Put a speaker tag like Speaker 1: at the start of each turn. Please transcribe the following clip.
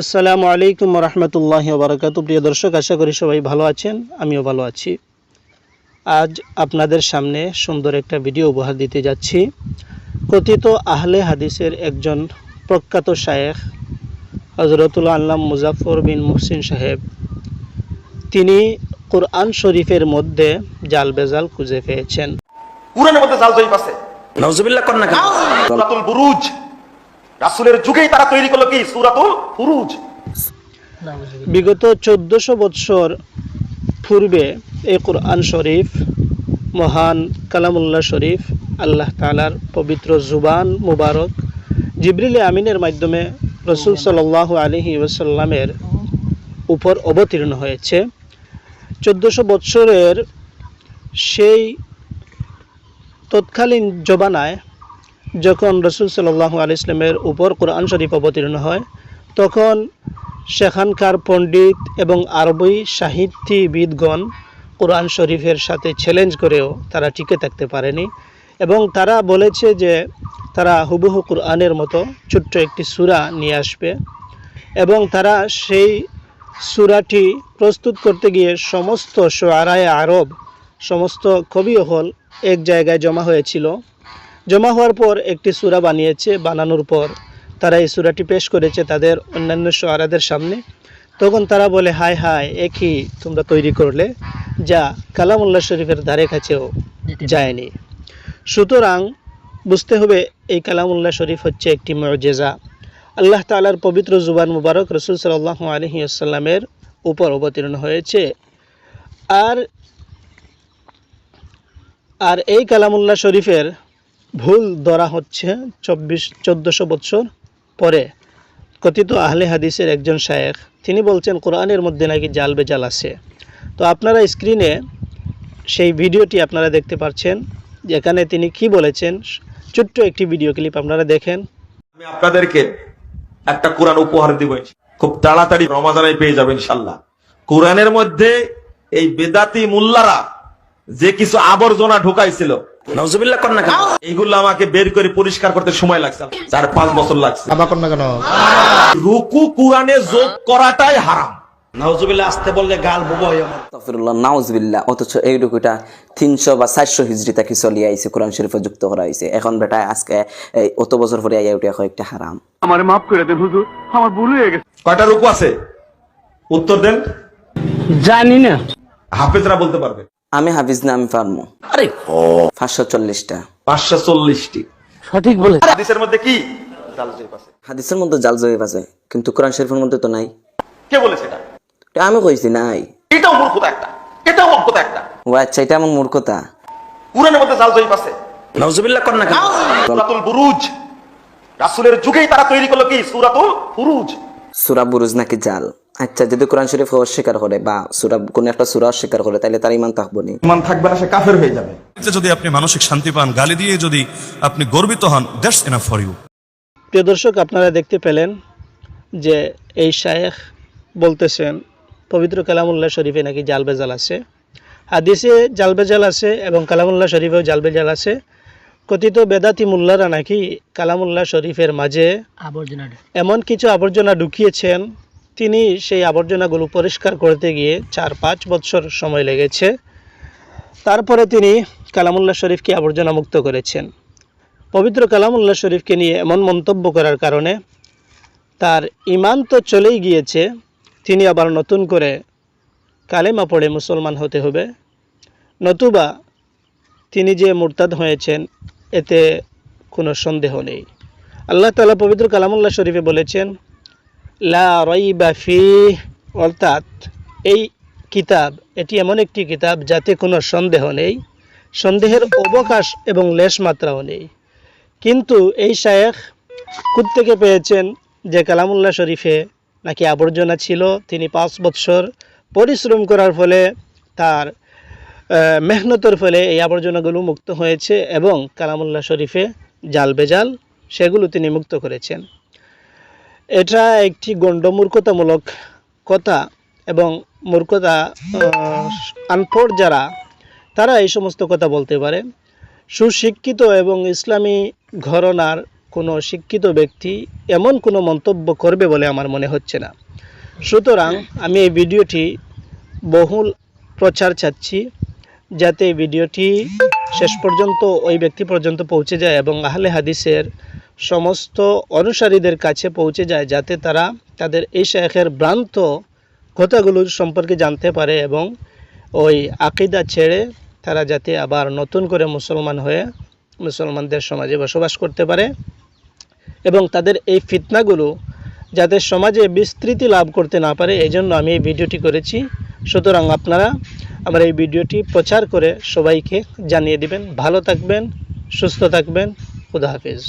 Speaker 1: আসসালামু আলাইকুম রহমতুল্লাহ বারকাত প্রিয় দর্শক আশা করি সবাই ভালো আছেন আমিও ভালো আছি। আজ আপনাদের সামনে সুন্দর একটা ভিডিও উপহার দিতে যাচ্ছি। কথিত আহলে হাদিসের একজন প্রখ্যাত শায়েখ হজরতুল আল্লাম মুজাফর বিন মুহসিন সাহেব। তিনি কোরআন শরীফের মধ্যে জাল বেজাল খুঁজে পেয়েছেন।
Speaker 2: কুরআনের মধ্যে জাল জয়ীফ আছে।
Speaker 3: নজবিল্লাহ কর না কেন?
Speaker 2: সূরাতুল বুরুজ। রাসূলের যুগেই তারা তৈরি করল কি? সূরাতুল বুরুজ
Speaker 1: বিগত চোদ্দশো বৎসর পূর্বে এই কোরআন শরীফ, মহান কালামুল্লাহ শরীফ, আল্লাহ তালার পবিত্র জুবান মুবারক, জিবরিল আমিনের মাধ্যমে রসুল সাল্লাহ আলহি ওসাল্লামের উপর অবতীর্ণ হয়েছে। চোদ্দশো বৎসরের সেই তৎকালীন জবানায় যখন রসুল সাল্লাহ আলি ইসলামের উপর কোরআন শরীফ অবতীর্ণ হয়, তখন সেখানকার পণ্ডিত এবং আরবি সাহিত্যিবিদগণ কোরআন শরীফের সাথে চ্যালেঞ্জ করেও তারা টিকে থাকতে পারেনি এবং তারা বলেছে যে তারা হুবহু কোরআনের মতো ছোট্ট একটি সূরা নিয়ে আসবে এবং তারা সেই সূরাটি প্রস্তুত করতে গিয়ে সমস্ত সোয়ারায় আরব, সমস্ত কবি হল এক জায়গায় জমা হয়েছিল। জমা হওয়ার পর একটি সূরা বানিয়েছে, বানানোর পর তারা এই সূরাটি পেশ করেছে তাদের অন্যান্য সোয়ারাদের সামনে। তখন তারা বলে, হায় হায় একই তোমরা তৈরি করলে যা কালামুল্লাহ শরীফের ধারে কাছেও যায়নি? সুতরাং বুঝতে হবে, এই কালামুল্লাহ শরীফ হচ্ছে একটি মজেজা। আল্লাহ তালার পবিত্র জুবান মুবারক রসুল সাল্লাহ আলহি আসাল্লামের উপর অবতীর্ণ হয়েছে। আর আর এই কালামুল্লাহ শরীফের ভুল ধরা হচ্ছে চব্বিশ, চোদ্দোশো বৎসর পরে। কথিত আহলে হাদিসের একজন শায়েখ, তিনি বলছেন, কোরআনের মধ্যে নাকি জাল বেজাল আছে। তো আপনারা স্ক্রিনে সেই ভিডিওটি আপনারা দেখতে পাচ্ছেন যেখানে তিনি কি বলেছেন। ছোট্ট একটি ভিডিও ক্লিপ আপনারা দেখেন।
Speaker 2: আমি আপনাদেরকে একটা কোরআন উপহার দিব। খুব তাড়াতাড়ি রমাজানে পেয়ে যাবেন ইনশাল্লাহ কোরআনের মধ্যে এই বেদাতি মুল্লারা যে কিছু আবর্জনা ঢুকাইছিল
Speaker 3: নজবিল্লাহ কর না কেন?
Speaker 2: এইগুলো আমাকে বের করে পরিষ্কার করতে সময় লাগছে। চার পাঁচ বছর লাগছে।
Speaker 1: আবার না কেন?
Speaker 2: রুকু কোরআনে যোগ করাটাই হারাম।
Speaker 3: নজবিল্লাহ আসতে বললে গাল বুবো
Speaker 4: আস্তাগফিরুল্লাহ নাউজবিল্লাহ অথচ এই রুকুটা তিনশো বা চারশো হিজড়ি তাকে চলিয়ে আইছে কোরআন শরীফে যুক্ত করা হয়েছে এখন বেটা আজকে অত বছর পরে আইয়া উঠে একটা হারাম।
Speaker 5: আমারে মাফ করে দেন হুজুর আমার ভুল হয়ে গেছে।
Speaker 2: কয়টা রুকু আছে? উত্তর দেন।
Speaker 1: জানি না।
Speaker 2: হাফেজরা বলতে পারবে।
Speaker 4: আমি হাফিজ না আমি পারমু
Speaker 3: আরে
Speaker 4: পাঁচশো চল্লিশটা।
Speaker 2: পাঁচশো চল্লিশটি।
Speaker 1: সঠিক বলে
Speaker 2: হাদিসের মধ্যে কি? জাল জয়ীফ আছে
Speaker 4: হাদিসের মধ্যে জাল জয়ীব আছে কিন্তু কোরআন শরীফের মধ্যে তো নাই।
Speaker 2: কে বলেছে এটা?
Speaker 4: এটা আমি কইছি নাই।
Speaker 2: এটাও মূর্খতা একটা। এটাও মূর্খতা একটা।
Speaker 4: ও আচ্ছা এটা আমার মূর্খতা।
Speaker 2: কোরআনের মধ্যে জাল জয়ীফ আছে।
Speaker 3: নজবিল্লাহ কর না কেন?
Speaker 2: সূরাতুল বুরুজ। রাসূলের যুগেই তারা তৈরি করল কি? সূরাতুল বুরুজ।
Speaker 4: সুরা বুরুজ নাকি জাল? আচ্ছা যদি কোরআন শরীফ অস্বীকার করে বা সুরা কোন একটা সুরা অস্বীকার করে তাহলে তার ইমান থাকব নি।
Speaker 2: ইমান থাকবে না সে কাফের হয়ে যাবে।
Speaker 6: যদি আপনি মানসিক শান্তি পান গালি দিয়ে যদি আপনি গর্বিত হন দ্যাটস এনাফ ফর ইউ
Speaker 1: প্রিয় দর্শক আপনারা দেখতে পেলেন যে এই শায়েখ বলতেছেন পবিত্র কালামুল্লাহ শরীফে নাকি জাল বেজাল আছে। হাদিসে জাল বেজাল আছে এবং কালামুল্লাহ শরীফেও জাল বেজাল আছে। কথিত বেদাতি মুল্লারা নাকি কালামুল্লাহ শরীফের মাঝে আবর্জনা এমন কিছু আবর্জনা ঢুকিয়েছেন তিনি সেই আবর্জনাগুলো পরিষ্কার করতে গিয়ে চার পাঁচ বছর সময় লেগেছে। তারপরে তিনি কালামুল্লাহ শরীফকে আবর্জনা মুক্ত করেছেন। পবিত্র কালামুল্লাহ শরীফকে নিয়ে এমন মন্তব্য করার কারণে তার ইমান তো চলেই গিয়েছে, তিনি আবার নতুন করে কালেমা পড়ে মুসলমান হতে হবে। নতুবা তিনি যে মুরতাদ হয়েছেন, এতে কোনো সন্দেহ নেই। আল্লাহ তালা পবিত্র কালামুল্লাহ শরীফে বলেছেন লা অর্থাৎ এই কিতাব, এটি এমন একটি কিতাব যাতে কোনো সন্দেহ নেই, সন্দেহের অবকাশ এবং লেশ মাত্রাও নেই। কিন্তু এই শায়েখ থেকে পেয়েছেন যে কালামুল্লাহ শরীফে নাকি আবর্জনা ছিল, তিনি পাঁচ বৎসর পরিশ্রম করার ফলে তার মেহনতের ফলে এই আবর্জনাগুলো মুক্ত হয়েছে এবং কালামুল্লাহ শরীফে জাল বেজাল সেগুলো তিনি মুক্ত করেছেন। এটা একটি গণ্ডমূর্খতামূলক কথা এবং মূর্খতা আনপড় যারা, তারা এই সমস্ত কথা বলতে পারে। সুশিক্ষিত এবং ইসলামী ঘরনার কোনো শিক্ষিত ব্যক্তি এমন কোনো মন্তব্য করবে বলে আমার মনে হচ্ছে না। সুতরাং আমি এই ভিডিওটি বহুল প্রচার চাচ্ছি। যাতে ভিডিওটি শেষ পর্যন্ত ওই ব্যক্তি পর্যন্ত পৌঁছে যায় এবং আহলে হাদিসের সমস্ত অনুসারীদের কাছে পৌঁছে যায়, যাতে তারা তাদের এই শেখের ভ্রান্ত কথাগুলো সম্পর্কে জানতে পারে এবং ওই আকিদা ছেড়ে তারা যাতে আবার নতুন করে মুসলমান হয়ে মুসলমানদের সমাজে বসবাস করতে পারে এবং তাদের এই ফিতনাগুলো যাতে সমাজে বিস্তৃতি লাভ করতে না পারে এই জন্য আমি এই ভিডিওটি করেছি। সুতরাং আপনারা আমার এই ভিডিওটি প্রচার করে সবাইকে জানিয়ে দিবেন। ভালো থাকবেন সুস্থ থাকবেন। খুদা হাফিজ।